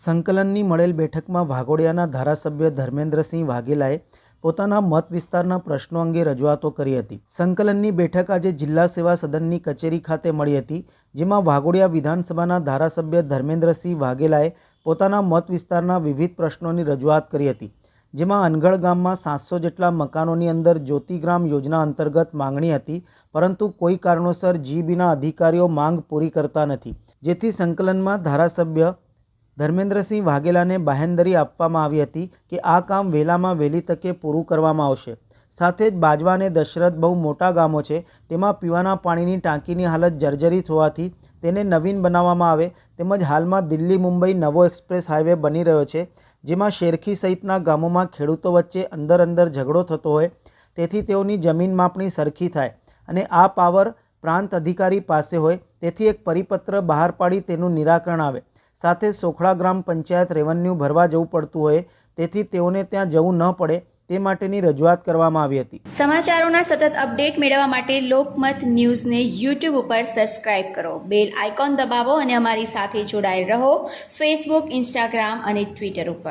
સંકલનની મળેલ બેઠકમાં વાઘોડિયાના ધારાસભ્ય ધર્મેન્દ્રસિંહ વાઘેલાએ પોતાના મત વિસ્તારના પ્રશ્નો અંગે રજૂઆતો કરી હતી. સંકલનની બેઠક આજે જિલ્લા સેવા સદનની કચેરી ખાતે મળી હતી, જેમાં વાઘોડિયા વિધાનસભાના ધારાસભ્ય ધર્મેન્દ્રસિંહ વાઘેલાએ પોતાના મત વિસ્તારના વિવિધ પ્રશ્નોની રજૂઆત કરી હતી, જેમાં અનગઢ ગામમાં સાતસો જેટલા મકાનોની અંદર જ્યોતિગ્રામ યોજના અંતર્ગત માંગણી હતી, પરંતુ કોઈ કારણોસર જીબીના અધિકારીઓ માંગ પૂરી કરતા નથી. જેથી સંકલનમાં ધારાસભ્ય ધર્મેન્દ્રસિંહ વાઘેલાને બાહેંધરી આપવામાં આવી હતી કે આ કામ વહેલામાં વહેલી તકે પૂરું કરવામાં આવશે. સાથે જ બાજવા અને દશરથ બહુ મોટા ગામો છે, તેમાં પીવાના પાણીની ટાંકીની હાલત જર્જરિત હોવાથી તેને નવીન બનાવવામાં આવે. તેમજ હાલમાં દિલ્હી મુંબઈ નવો એક્સપ્રેસ હાઈવે બની રહ્યો છે, જેમાં શેરખી સહિતના ગામોમાં ખેડૂતો વચ્ચે અંદર અંદર ઝઘડો થતો હોય, તેથી તેઓની જમીન માપણી સરખી થાય અને આ પાવર પ્રાંત અધિકારી પાસે હોય, તેથી એક પરિપત્ર બહાર પાડી તેનું નિરાકરણ આવે. સાથે સોખડા ગ્રામ પંચાયત રેવન્યુ ભરવા જવું પડતું હોય, તેથી તેઓને ત્યાં જવું ન પડે, તે માટેની રજૂઆત કરવામાં આવી હતી. સમાચારોના સતત અપડેટ મેળવવા માટે લોકમત ન્યૂઝને યુટ્યુબ ઉપર સબસ્ક્રાઇબ કરો. બેલ આઇકોન દબાવો અને અમારી સાથે જોડાયેલ રહો. ફેસબુક ઇન્સ્ટાગ્રામ અને ટ્વિટર ઉપર.